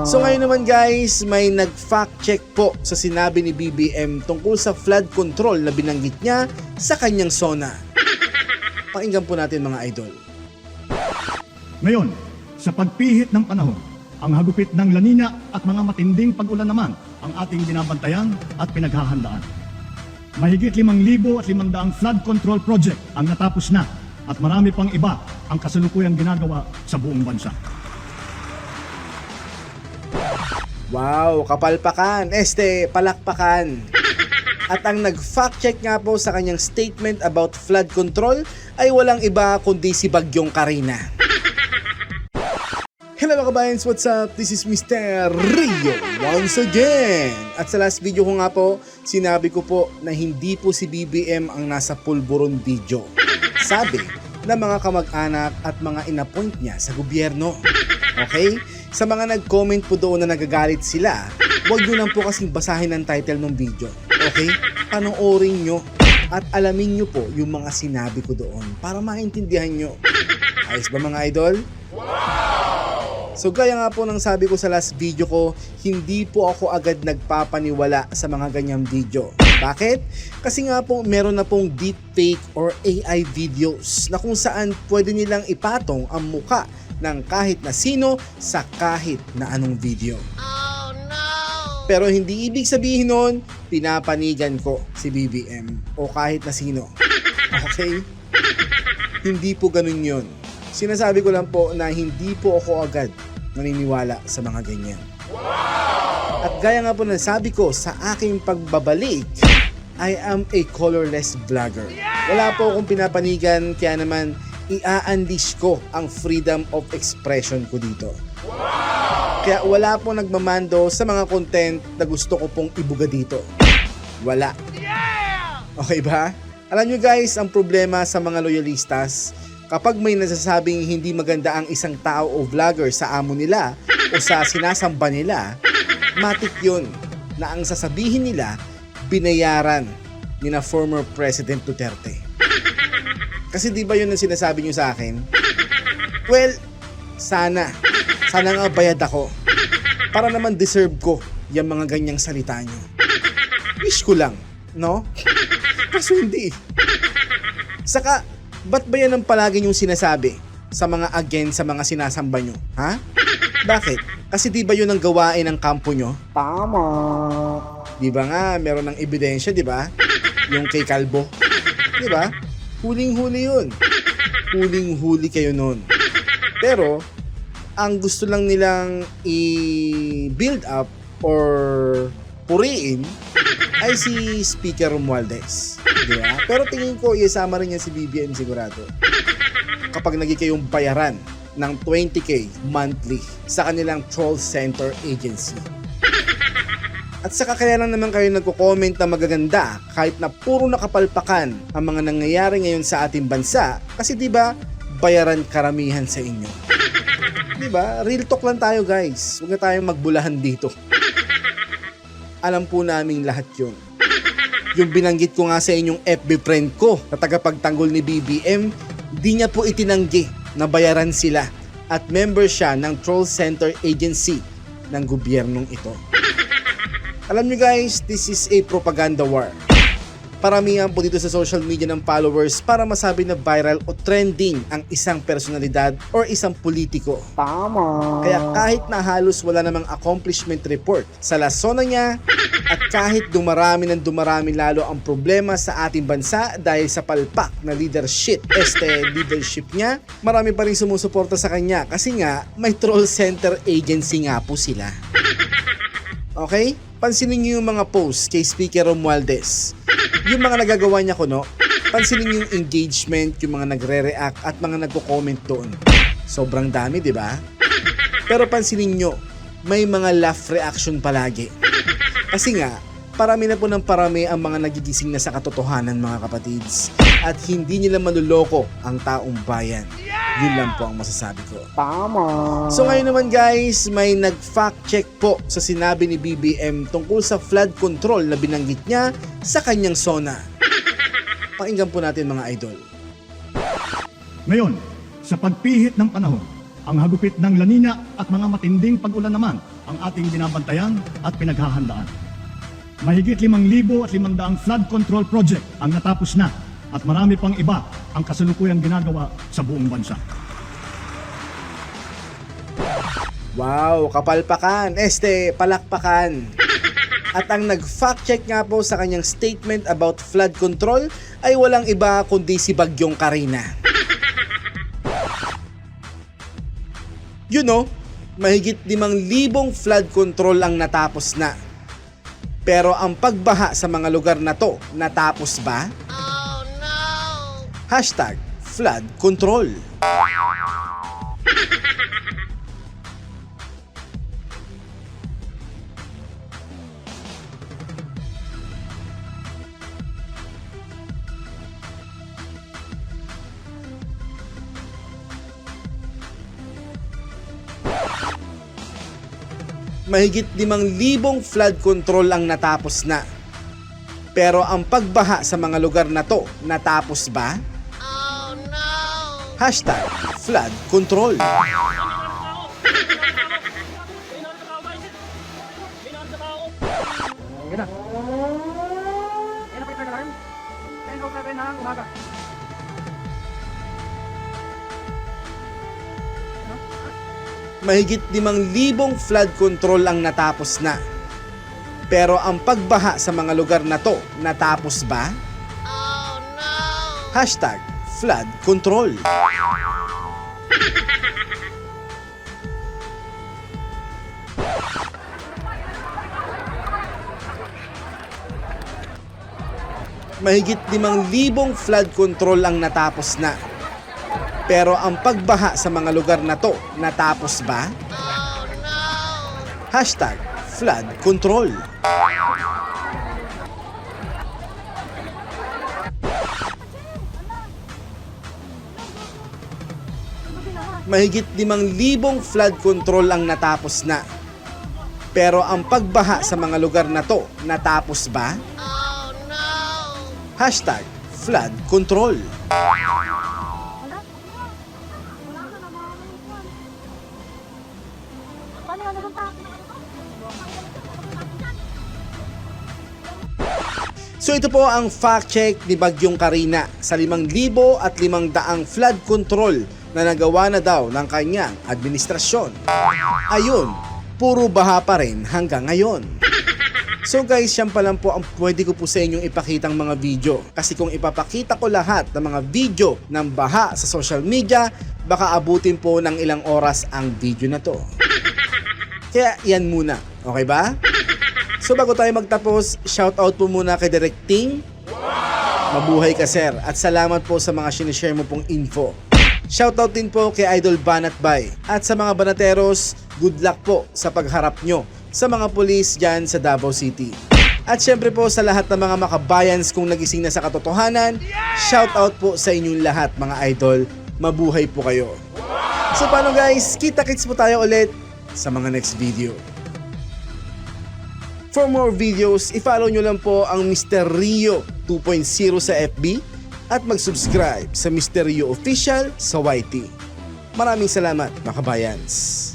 So ngayon naman guys, may nag-fact check po sa sinabi ni BBM tungkol sa flood control na binanggit niya sa kanyang zona. Pakinggan po natin mga idol. Ngayon, sa pagpihit ng panahon, ang hagupit ng lanina at mga matinding pag-ulan naman ang ating binabantayan at pinaghahandaan. Mahigit 5,000 at 500 flood control project ang natapos na at marami pang iba ang kasalukuyang ginagawa sa buong bansa. Wow, kapalpakan, este, palakpakan. At ang nag-fact check nga po sa kanyang statement about flood control ay walang iba kundi si Bagyong Karina. Hello mga kabayans, what's up? This is Mr. Rio once again. At sa last video ko nga po, sinabi ko po na hindi po si BBM ang nasa pulburon video. Sabi ng mga kamag-anak at mga inappoint niya sa gobyerno. Okay? Sa mga nag-comment po doon na nagagalit sila, huwag nyo lang po kasing basahin ang title ng video. Okay? Panoorin nyo at alamin nyo po yung mga sinabi ko doon para maintindihan nyo. Ayos ba mga idol? So gaya nga po ng sabi ko sa last video ko, hindi po ako agad nagpapaniwala sa mga ganyang video. Bakit? Kasi nga po meron na pong deepfake or AI videos na kung saan pwede nilang ipatong ang muka ng kahit na sino sa kahit na anong video. Pero hindi ibig sabihin nun, pinapanigan ko si BBM o kahit na sino. Okay? hindi po ganun yun. Sinasabi ko lang po na hindi po ako agad naniniwala sa mga ganyan. At gaya nga po na sabi ko sa aking pagbabalik, I am a colorless vlogger. Wala po akong pinapanigan kaya naman i-unleash ko ang freedom of expression ko dito. Kaya wala po nagmamando sa mga content na gusto ko pong ibuga dito. Wala. Okay ba? Alam nyo guys, ang problema sa mga loyalistas, kapag may nasasabing hindi maganda ang isang tao o vlogger sa amo nila o sa sinasamba nila, matik yun na ang sasabihin nila, binayaran ni na former President Duterte. Kasi di ba yun ang sinasabi nyo sa akin? Well, sana. Sana nga bayad ako. Para naman deserve ko yung mga ganyang salita nyo. Wish ko lang, no? Kaso hindi. Saka, ba't ba yan ang palagi yung sinasabi sa mga again sa mga sinasamba nyo? Ha? Bakit? Kasi di ba yun ang gawain ng kampo nyo? Tama. Di ba nga, meron ng ebidensya, di ba? Yung kay Kalbo. Di ba? Huling-huli yun. Huling-huli kayo nun. Pero, ang gusto lang nilang i-build up or puriin ay si Speaker Romualdez. Di ba? Pero tingin ko, isama rin yan si BBM sigurado. Kapag naging kayong bayaran ng 20k monthly sa kanilang troll center agency. At saka kaya lang naman kayo nagko-comment na magaganda kahit na puro nakapalpakan ang mga nangyayari ngayon sa ating bansa kasi 'di ba bayaran karamihan sa inyo. 'Di ba? Real talk lang tayo guys. Huwag na tayong magbulahan dito. Alam po namin lahat 'yun. Yung binanggit ko nga sa inyong FB friend ko na tagapagtanggol ni BBM, di niya po itinanggi na bayaran sila at member siya ng Troll Center Agency ng gobyernong ito. Alam nyo guys, this is a propaganda war. Paramihan po dito sa social media ng followers para masabi na viral o trending ang isang personalidad or isang politiko. Tama. Kaya kahit na halos wala namang accomplishment report sa lasona niya at kahit dumarami ng dumarami lalo ang problema sa ating bansa dahil sa palpak na leadership, este leadership niya, marami pa rin sumusuporta sa kanya kasi nga may troll center agency nga po sila. Okay? Pansinin niyo yung mga posts kay Speaker Romualdez. Yung mga nagagawa niya kuno, pansinin yung engagement, yung mga nagre-react at mga nagko-comment doon. Sobrang dami, di ba? Pero pansinin niyo, may mga laugh reaction palagi. Kasi nga, parami na po ng parami ang mga nagigising na sa katotohanan mga kapatids. At hindi nila manuloko ang taong bayan. Yun lang po ang masasabi ko. So ngayon naman guys, may nag-fact check po sa sinabi ni BBM tungkol sa flood control na binanggit niya sa kanyang zona. Pakinggan po natin mga idol. Ngayon, sa pagpihit ng panahon, ang hagupit ng lanina at mga matinding pag-ulan naman ang ating binabantayan at pinaghahandaan. Mahigit 5,000 at 500 flood control project ang natapos na at marami pang iba ang kasalukuyang ginagawa sa buong bansa. Wow, kapalpakan, este, palakpakan. At ang nag-fact check nga po sa kanyang statement about flood control ay walang iba kundi si Bagyong Karina. You know, mahigit 5,000 flood control ang natapos na. Pero ang pagbaha sa mga lugar na to, natapos ba? Oh! Hashtag flood control. mahigit 5,000 flood control ang natapos na. Pero ang pagbaha sa mga lugar na to, natapos ba? Hashtag flood control. Yan na. Yan Peter Alarm. 10.07 ng umaga. mahigit 5,000 flood control ang natapos na. Pero ang pagbaha sa mga lugar na to, natapos ba? Oh no! Hashtag flood control. mahigit 5,000 flood control ang natapos na. Pero ang pagbaha sa mga lugar na to, natapos ba? Hashtag flood control. Mahigit 5,000 flood control ang natapos na. Pero ang pagbaha sa mga lugar na to, natapos ba? Hashtag flood control. So ito po ang fact check ni Bagyong Karina sa 5,000 at 500 flood control na nagawa na daw ng kanyang administrasyon. Ayun, puro baha pa rin hanggang ngayon. So guys, yan pa lang po ang pwede ko po sa inyong ipakitang mga video. Kasi kung ipapakita ko lahat ng mga video ng baha sa social media, baka abutin po ng ilang oras ang video na to. Kaya yan muna, okay ba? So bago tayo magtapos, shoutout po muna kay Direct Ting. Mabuhay ka sir at salamat po sa mga sinishare mo pong info. Shoutout din po kay Idol Banat Bay at sa mga banateros, good luck po sa pagharap nyo sa mga pulis dyan sa Davao City. At syempre po sa lahat ng mga makabayans kung nagising na sa katotohanan, shoutout po sa inyong lahat mga idol. Mabuhay po kayo. So paano guys, kita-kits po tayo ulit sa mga next video. For more videos, i-follow nyo lang po ang Mr. Rio 2.0 sa FB at mag-subscribe sa. Rio Official sa YT. Maraming salamat, mga kabayans.